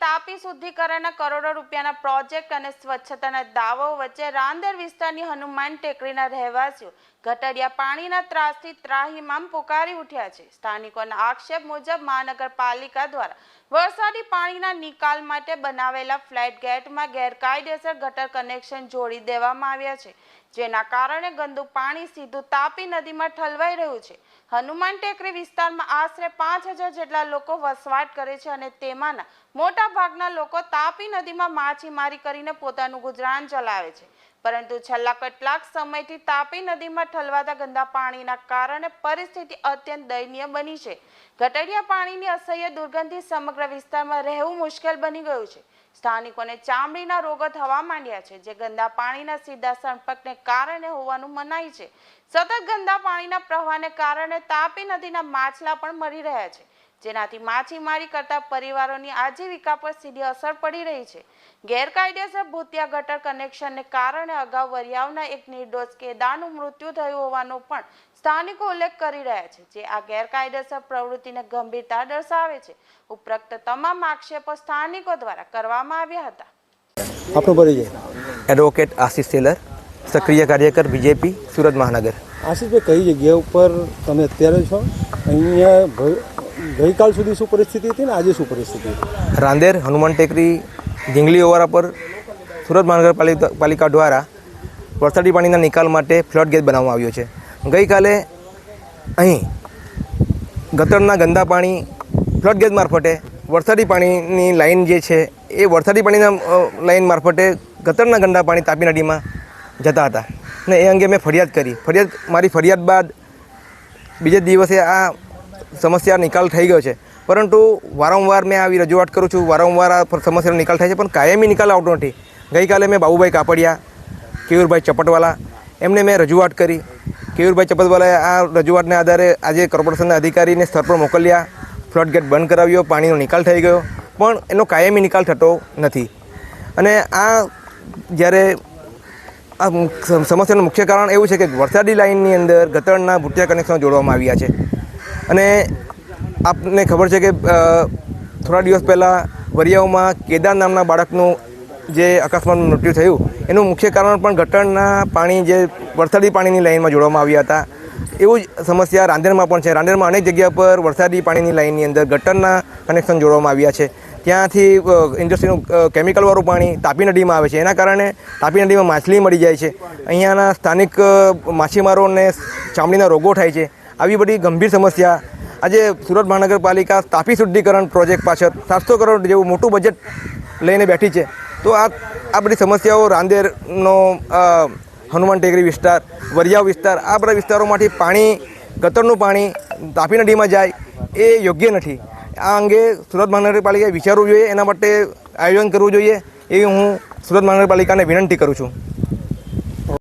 તાપી શુદ્ધિકરણના કરોડો રૂપિયાના પ્રોજેક્ટ અને સ્વચ્છતાના દાવાઓ વચ્ચે રાંદેર વિસ્તારની હનુમાન ટેકરીના રહેવાસીઓ ગટરિયા પાણીના ત્રાસથી ત્રાહીમામ પુકારી ઉઠ્યા છે. સ્થાનિકોના આક્ષેપ મુજબ મહાનગરપાલિકા દ્વારા વરસાદી પાણીના નિકાલ માટે બનાવેલા ફ્લેટ ગેટમાં ગેરકાયદેસર ગટર કનેક્શન જોડી દેવામાં આવ્યા છે, જેના કારણે ગંદુ પાણી સીધું તાપી નદીમાં ઠલવાઈ રહ્યું છે. હનુમાન ટેકરી વિસ્તારમાં આશરે પાંચ હજાર જેટલા લોકો વસવાટ કરે છે અને તેમાંના મોટા ભાગના લોકો તાપી નદીમાં માછીમારી કરીને પોતાનું ગુજરાન ચલાવે છે. પરંતુ છેલ્લા કેટલાક સમયથી તાપી નદીમાં ઠલવાતા ગંદા પાણીના કારણે પરિસ્થિતિ અત્યંત દયનીય બની છે. ઘટડિયા પાણીની અસહ્ય દુર્ગંધથી સમગ્ર વિસ્તારમાં રહેવું મુશ્કેલ બની ગયું છે. સ્થાનિકોને ચામડીના રોગો થવા માંડ્યા છે, જે ગંદા પાણીના સીધા સંપર્કને કારણે હોવાનું મનાય છે. સતત ગંદા પાણીના પ્રવાહને કારણે તાપી નદીના માછલા પણ મરી રહ્યા છે. જેનાથી માછીમારી કરતા પરિવારોની આજીવિકા પર સીધી અસર પડી રહી છે. ગેરકાયદેસર ભૂતિયા ગટર કનેક્શનને કારણે અગાઉ વરિયાવના એક નિર્દોષ કેદાનું મૃત્યુ થયું હોવાનો પણ સ્થાનિકો ઉલ્લેખ કરી રહ્યા છે જે આ ગેરકાયદેસર પ્રવૃત્તિને ગંભીરતા દર્શાવે છે. ઉપરોક્ત તમામ આક્ષેપો સ્થાનિકો દ્વારા કરવામાં આવ્યા હતા. પરિચય. એડવોકેટ આશિષ સેલર સક્રિય કાર્યકર બીજેપી સુરત મહાનગર. આશીષભાઈ કઈ જગ્યા ઉપર તમે અત્યારે છો? અહીંયા ગઈકાલ સુધી શું પરિસ્થિતિ હતી ને આજે શું પરિસ્થિતિ હતી? રાંદેર, હનુમાન ટેકરી, ઢીંગલી ઓવારા પર સુરત મહાનગરપાલિકા પાલિકા દ્વારા વરસાદી પાણીના નિકાલ માટે ફ્લડ ગેટ બનાવવામાં આવ્યો છે. ગઈકાલે અહીં ગતરના ગંદા પાણી ફ્લડ ગેટ મારફતે વરસાદી પાણીની લાઇન જે છે, એ વરસાદી પાણીના લાઇન મારફતે ગતરના ગંદા પાણી તાપી નદીમાં જતા હતા. ને એ અંગે મેં ફરિયાદ કરી. ફરિયાદ, મારી ફરિયાદ બાદ બીજે દિવસે આ સમસ્યા નિકાલ થઈ ગયો છે. પરંતુ વારંવાર મેં આવી રજૂઆત કરું છું, વારંવાર આ સમસ્યાનો નિકાલ થાય છે, પણ કાયમી નિકાલ આવતો નથી. ગઈકાલે મેં બાબુભાઈ કાપડિયા, કેયુરભાઈ ચપટવાલા, એમને મેં રજૂઆત કરી. કેયુરભાઈ ચપટવાલાએ આ રજૂઆતને આધારે આજે કોર્પોરેશનના અધિકારીને સ્થળ પર મોકલ્યા. ફ્લડ ગેટ બંધ કરાવ્યો, પાણીનો નિકાલ થઈ ગયો, પણ એનો કાયમી નિકાલ થતો નથી. અને આ જ્યારે આ સમસ્યાનું મુખ્ય કારણ એવું છે કે વરસાદી લાઇનની અંદર ગટરના ભૂટિયા કનેક્શનો જોડવામાં આવ્યા છે. અને આપને ખબર છે કે થોડા દિવસ પહેલાં વરિયાઓમાં કેદાર નામના બાળકનું જે અકસ્માતનું મૃત્યુ થયું, એનું મુખ્ય કારણ પણ ગટરના પાણી જે વરસાદી પાણીની લાઇનમાં જોડવામાં આવ્યા હતા. એવું જ સમસ્યા રાંદેરમાં પણ છે. રાંદેરમાં અનેક જગ્યા પર વરસાદી પાણીની લાઇનની અંદર ગટરના કનેક્શન જોડવામાં આવ્યા છે. ત્યાંથી ઇન્ડસ્ટ્રીનું કેમિકલવાળું પાણી તાપી નદીમાં આવે છે. એના કારણે તાપી નદીમાં માછલી મળી જાય છે. અહીંયાના સ્થાનિક માછીમારોને ચામડીના રોગો થાય છે. આવી બધી ગંભીર સમસ્યા. આજે સુરત મહાનગરપાલિકા તાપી શુદ્ધિકરણ પ્રોજેક્ટ પાછળ સાતસો કરોડ જેવું મોટું બજેટ લઈને બેઠી છે. તો આ આ બધી સમસ્યાઓ રાંદેરનો હનુમાન ટેકરી વિસ્તાર, વરિયાવ વિસ્તાર, આ બધા વિસ્તારોમાંથી પાણી ગતરનું પાણી તાપી નદીમાં જાય એ યોગ્ય નથી. આ અંગે સુરત મહાનગરપાલિકાએ વિચારવું જોઈએ, એના માટે આયોજન કરવું જોઈએ એવી હું સુરત મહાનગરપાલિકાને વિનંતી કરું છું.